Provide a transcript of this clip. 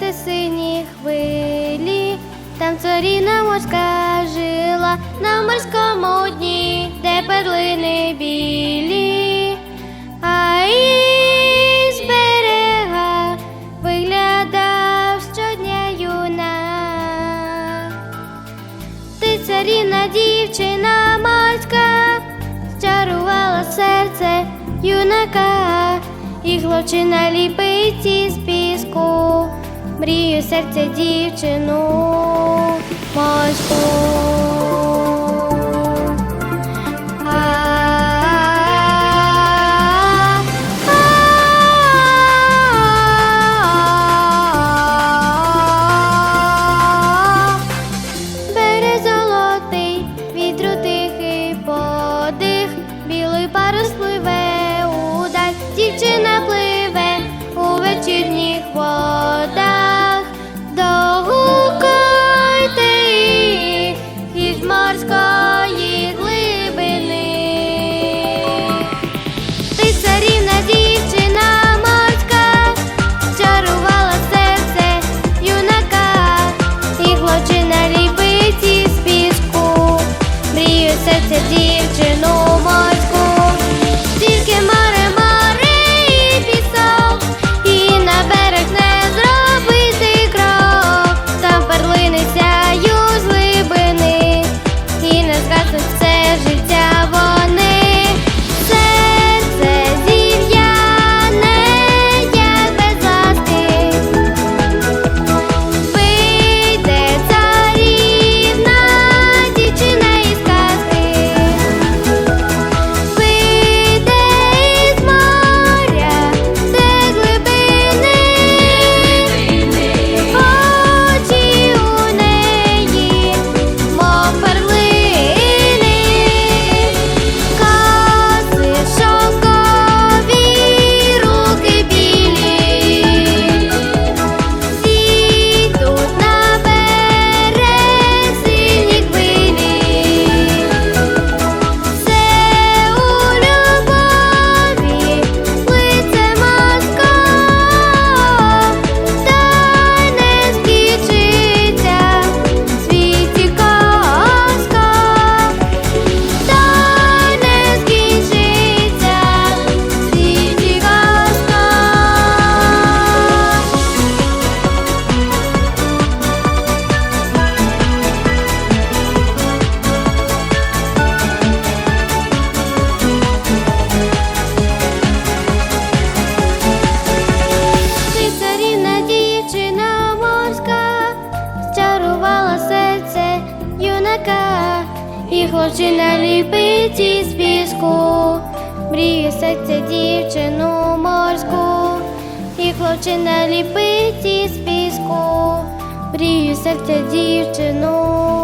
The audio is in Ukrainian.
Пам'ятайте сині хвилі, там царіна морська жила на морському дні, де перлини білі, а із берега виглядав щодня юнак. Ти царівна дівчина морська, зчарувала серце юнака, і хлопчина ліпить із піску, мрію серця дівчину. Морську. Парус пливе 花。Юнака, і хлопчина ліпить із піску, мріє серце дівчину морську, і хлопчина ліпить із піску, мріє серце дівчину